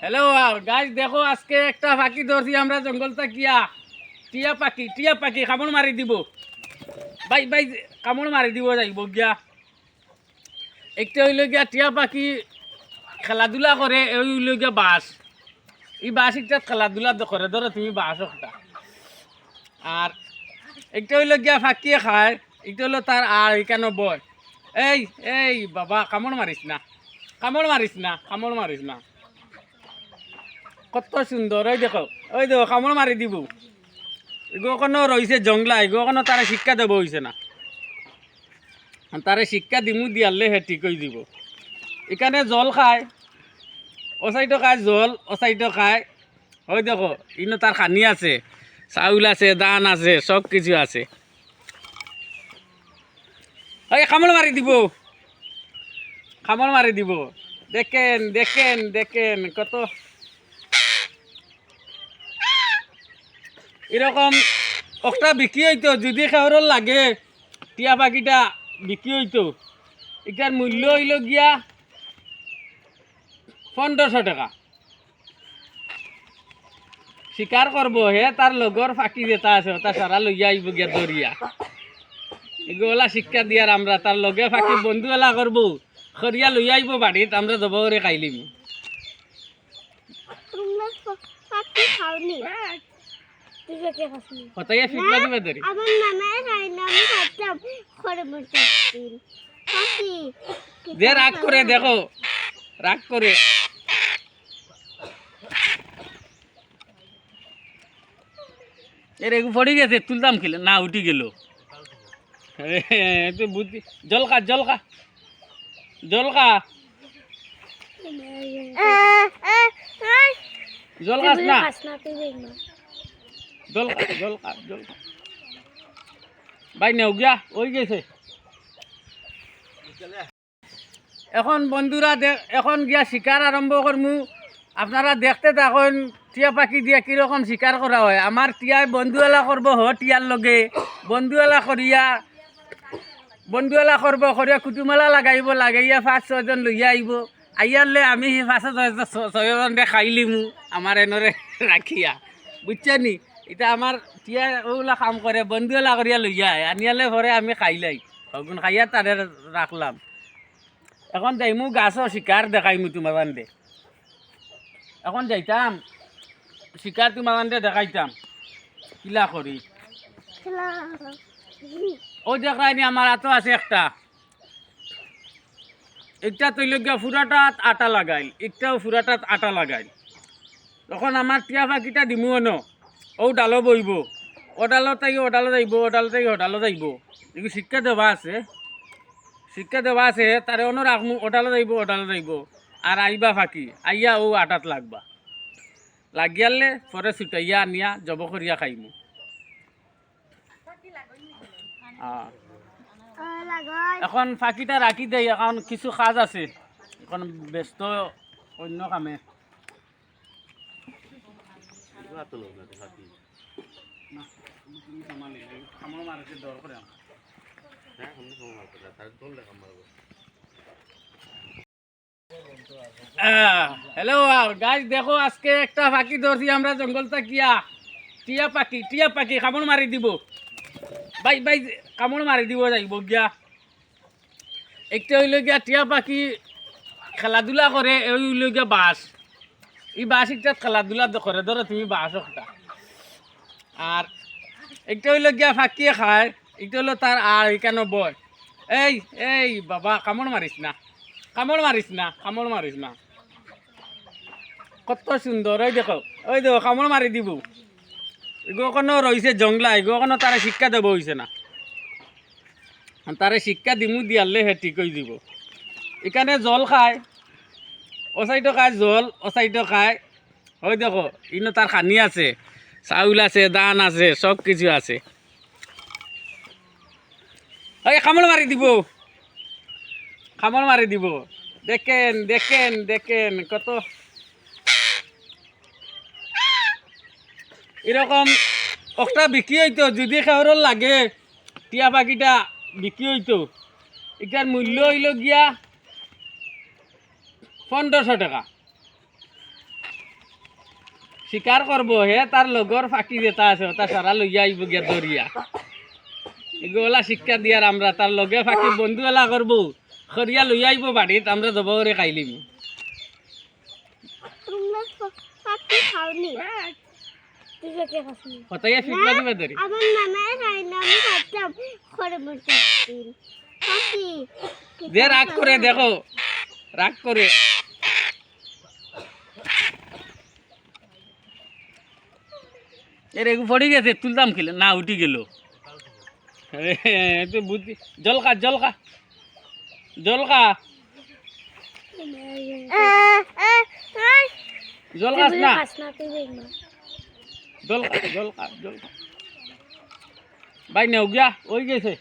Hello guys দেখো, আজকে একটা পাখি ধরছি, আমরা জঙ্গল থাকিয়া টিয়া পাখি টিয়া পাখি, কামড় মারি দিব। বাই বাই কামড় মারি দিব, যাইব গিয়া। একটা হইল গিয়া টিয়া পাখি খেলাধুলা করে, এই হইল গিয়া বাস এই বাস একটা খেলাধুলা করে, ধরো তুমি বাস একটা। আর একটা হইল গিয়া ফাঁকিয়ে খায়, একটা হইল তার আর এখানে বয়। এই এই, বাবা, কামড় মারিস না। কামড় মারিস না, কামড় মারিস না। কত সুন্দর ওই দেখো ওই দেখো, কামড় মারি দিব। এগুলো রয়েছে জংলা এগুলো তারা শিক্ষা দেবো হয়েছে না। তারে শিক্ষা দিমু দিয়ালে হে ঠিক হয়ে দিব। এখানে জল খায় সাইডও খায় জল সাইডও খায়। ওই দেখো, ইনো তার খানি আছে, চাউল আছে দান আছে সব কিছু আছে। ওই কামড় মারি দিব। কামড় মারি দিব। দেখেন দেখেন দেখেন কত। এরকম একটা বিক্রি হইতো, যদি খাওয়ার লাগে, টিয়া পাখিটা বিক্রি হইতো। এটার মূল্য হইল গিয়া পনেরোশো টাকা। শিকার করব হে, তার লগর ফাঁকি যেটা আছে ওটা সারা লইয়া আইব গিয়া দরিয়া। এগুলা শিক্ষা দিয়ার আমরা, তার লগে ফাঁকি বন্ধুওয়ালা করব। খরিয়া লইয়া আইব বাড়িত আমরা যাব করে খাইলিম কতাইয়া ফিকলা দিবে ধরি আমার নামে খাই না আমি খাইতাম যে রাগ করে দেখো। রাগ করে এর এগু পড়ে গেছে তুলতাম খেলে না উঠি গেল। তুই বুদ্ধি জল খা জল খা জল খা জল খাস না। জল খা জল খা জল খা ভাই, নেও গিয়া, ওই গেছে। এখন বন্ধুরা এখন গিয়া শিকার আরম্ভ করমু আপনারা দেখতে থাকুন, টিয়া পাখি দিয়ে কীরকম শিকার করা হয়। আমার টিয়ায় বন্ধুওয়ালা করব হ টিয়ার লগে। বন্ধুওয়ালা করিয়া বন্ধুওয়ালা করব করিয়া কুটুমালা লাগাইব লাগাইয়া পাঁচ ছয়জন লইয়া আইব আইয়ারলে আমি সেই পাঁচ ছয়- ছয়জন খাই লিমু আমার এনেরে রাখিয়া বুঝছে নি? এটা আমার টিয়া ওগুলা কাম করে বন্ধুওয়ালা করিয়া লইয়া আয় আনিয়ালে পরে আমি খাইলাই সগুন খাইয়া তারে রাখলাম এখন যাই গাছও শিকার দেখাইমু তোমার বান্ধে এখন যাইতাম শিকার তোমার বান্ধে দেখাইতাম কিলা করি ও দেখাইনি আমার হাতও আছে একটা। একটা তৈলগিয়া ফুরাটাত আটা লাগাইল একটাও ফুরাটাত আটা লাগাইল। তখন আমার টিয়া পাখিটা দিমু ন ও ডালো বইব ও ডালো তাই ও ডালো যাইব ও ডালো তাই ও ডালো যাইব এগুলো শিক্ষা দেওয়া আছে। শিক্ষা দেওয়া আছে তারে অন্য রাখমু ওটালে যাইব ওটালে যাইব আর আইবা ফাঁকি আইয়া ও আটাত লাগবা। লাগিয়ালে পরে ছুটাইয়া আনিয়া জব করিয়া খাইমু। এখন ফাঁকিটা রাখি দেই এখন কিছু কাজ আছে। এখন ব্যস্ত অন্য কামে। হ্যালো গাইজ দেখো, আজকে একটা পাখি ধরছি, আমরা জঙ্গল থাকিয়া টিয়া পাখি টিয়া পাখি কামড় মারি দিব। বাই বাই কামড় মারি দিব যাইব গিয়া। একটা গিয়া টিয়া পাখি খেলাধুলা করে গিয়া বাস এই বাস একটা খেলাধুলা করে ধরো তুমি বাস একটা আর একটা গিয়া ফাঁকিয়ে খায়, একটা হইল তার আর এখানে বয়। এই এই, বাবা কামড় মারিস না। কামড় মারিস না কামড় মারিস না। কত সুন্দর ওই দেখো ওই দেখো কামড় মারি দিব। এগুলো রয়েছে জংলা এগুলো তারা শিক্ষা দেবো হয়েছে না। তারে শিক্ষা দিমু দিয়ালে হে ঠিক হয়ে দিব। এখানে জল খায় সাইডও খায় জল সাইডও খায়। ওই দেখো, ইনো তার খানি আছে, চাউল আছে দান আছে, সব কিছু আছে। ওই কামড় মারি দিব। কামড় মারি দিব। দেখেন দেখেন দেখেন, কত এরকম একটা বিক্রি হইতো, যদি খাওয়ার লাগে, টিয়া পাখিটা বিক্রি হইতো। এটার মূল্য হইল গিয়া পনেরোশো টাকা। শিকার করব হে, তার লগর ফাঁকি যেটা আছে ওটা সারা লইয়া আইব গিয়া দরিয়া এগুলা শিক্ষা দিয়ার আমরা, তার লগে ফাঁকি বন্ধুলা করব খরিয়া লইয়া আইব বাড়িত আমরা জব করে খাইলিম দিবে আমার ঘরে বসে দিন যে রাগ করে দেখো। রাগ করে। এর পড়ে গেছে তুলতাম খেলে। না উঠি গেল। তুই বুদ্ধি জল খা জল খা। জল খা। জল খাস না। জল খা জল খা জল খা। ভাই নেও গিয়া ওই গেছে।